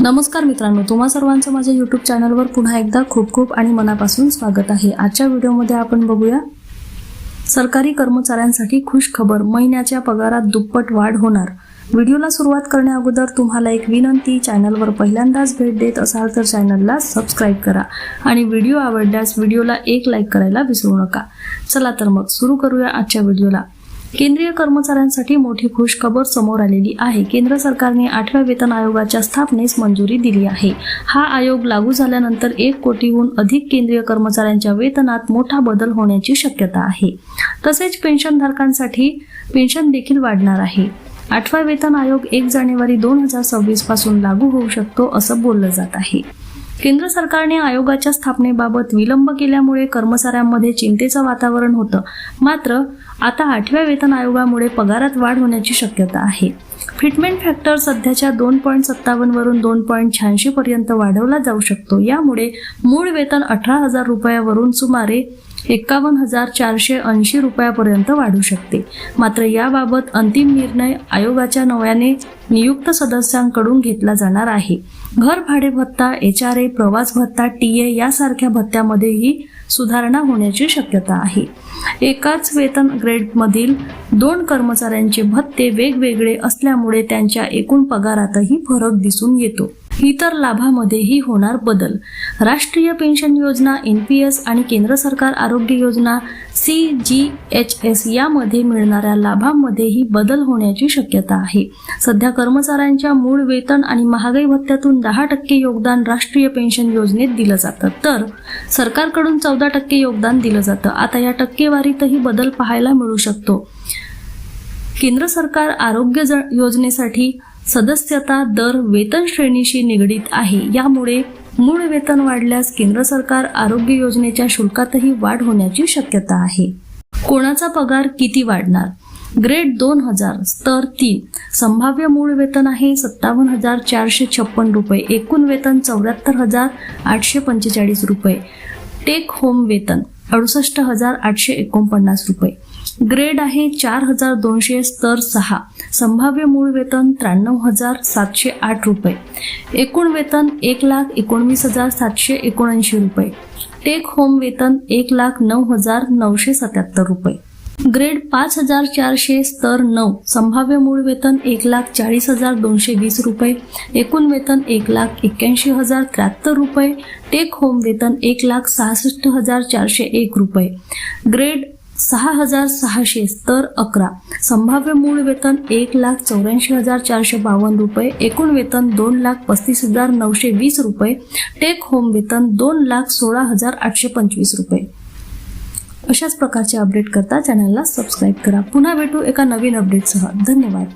नमस्कार मित्रांनो तुम्हा सर्वांचं माझ्या यूट्यूब चॅनलवर पुन्हा एकदा खूप खूप आणि मनापासून स्वागत आहे. आजच्या व्हिडिओमध्ये आपण बघूया सरकारी कर्मचाऱ्यांसाठी खुश खबर महिन्याच्या पगारात दुप्पट वाढ होणार. व्हिडिओला सुरुवात करण्या अगोदर तुम्हाला एक विनंती चॅनलवर पहिल्यांदाच भेट देत असाल तर चॅनलला सबस्क्राईब करा आणि व्हिडिओ आवडल्यास व्हिडिओला एक लाईक करायला विसरू नका. चला तर मग सुरू करूया आजच्या व्हिडिओला. केंद्रीय कर्मचाऱ्यांसाठी मोठी खुश खबर समोर आलेली आहे. केंद्र सरकारने आठव्या वेतन आयोगाच्या स्थापनेस मंजुरी दिली आहे. हा आयोग लागू झाल्यानंतर एक कोटीहून अधिक केंद्रीय कर्मचाऱ्यांच्या वेतनात मोठा बदल होण्याची शक्यता आहे. तसेच पेन्शनधारकांसाठी पेन्शन देखील वाढणार आहे. आठवा वेतन आयोग एक जानेवारी दोन हजार सव्वीसपासून लागू होऊ शकतो असं बोललं जात आहे. केंद्र सरकारने आयोगाच्या स्थापनेबाबत विलंब केल्यामुळे कर्मचाऱ्यांमध्ये चिंतेचं वातावरण होतं. मात्र आता आठव्या वेतन आयोगामुळे पगारात वाढ होण्याची शक्यता आहे. फिटमेंट फॅक्टर सध्याच्या दोन पॉईंट सत्तावन्नवरून दोन पॉईंट शहाऐंशी पर्यंत वाढवला जाऊ शकतो. यामुळे मूळ वेतन अठरा हजार रुपयावरून सुमारे एकावन्न हजार चारशे ऐंशी रुपयापर्यंत वाढू शकते. मात्र याबाबत अंतिम निर्णय आयोगाच्या नव्याने नियुक्त सदस्यांकडून घेतला जाणार आहे. घर भाडे भत्ता एच आर ए प्रवास भत्ता टी ए यासारख्या भत्त्यामध्येही सुधारणा होण्याची शक्यता आहे. एकाच वेतन ग्रेडमधील दोन कर्मचाऱ्यांचे भत्ते वेगवेगळे असल्यामुळे त्यांच्या एकूण पगारातही फरक दिसून येतो. इतर लाभामध्येही होणार बदल. राष्ट्रीय पेन्शन योजना एन पी एस आणि केंद्र सरकार आरोग्य योजना सी जी एच एस यामध्ये मिळणाऱ्या लाभांमध्येही बदल होण्याची शक्यता आहे. सध्या कर्मचाऱ्यांच्या मूळ वेतन आणि महागाई भत्त्यातून दहा टक्के योगदान राष्ट्रीय पेन्शन योजनेत दिलं जातं. तर सरकारकडून चौदा टक्के योगदान दिलं जातं. आता या टक्केवारीतही बदल पाहायला मिळू शकतो. केंद्र सरकार आरोग्य ज- योजनेसाठी सदस्यता दर वेतन श्रेणीशी निगडीत आहे. यामुळे मूळ वेतन वाढल्यास केंद्र सरकार आरोग्य योजनेच्या शुल्कातही वाढ होण्याची शक्यता आहे. कोणाचा पगार किती वाढणार? ग्रेड दोन हजार स्तर तीन. संभाव्य मूळ वेतन आहे सत्तावन्न हजार चारशे छप्पन रुपये. एकूण वेतन चौऱ्याहत्तर हजार आठशे पंचेचाळीस रुपये. टेक होम वेतन अडुसष्ट हजार आठशे एकोणपन्नास रुपये. ग्रेड आहे चार हजार दोनशे स्तर सहा. संभाव्य मूळ वेतन त्र्याण्णव हजार सातशे आठ रुपये. एकूण वेतन एक लाख एकोणवीस हजार सातशे एकोणऐंशी रुपये. टेक होम वेतन एक लाख नऊ हजार नऊशे सत्याहत्तर रुपये. ग्रेड पाच हजार चारशे स्तर नऊ. संभाव्य मूळ वेतन एक लाख चाळीस हजार दोनशे वीस रुपये. एकूण वेतन एक लाख एक्क्याऐंशी हजार त्र्याहत्तर रुपये. टेक होम वेतन एक लाख सहासष्ट हजार चारशे एक रुपये. ग्रेड सहा हजार सहाशे स्तर अकरा. संभाव्य मूळ वेतन एक लाख चौऱ्याऐंशी हजार चारशे बावन्न रुपये. एकूण वेतन दोन लाख पस्तीस हजार नऊशे वीस रुपये. टेक होम वेतन दोन लाख सोळा हजार आठशे पंचवीस रुपये. अशाच प्रकारचे अपडेट करता चॅनलला सबस्क्राईब करा. पुन्हा भेटू एका नवीन अपडेटसह धन्यवाद.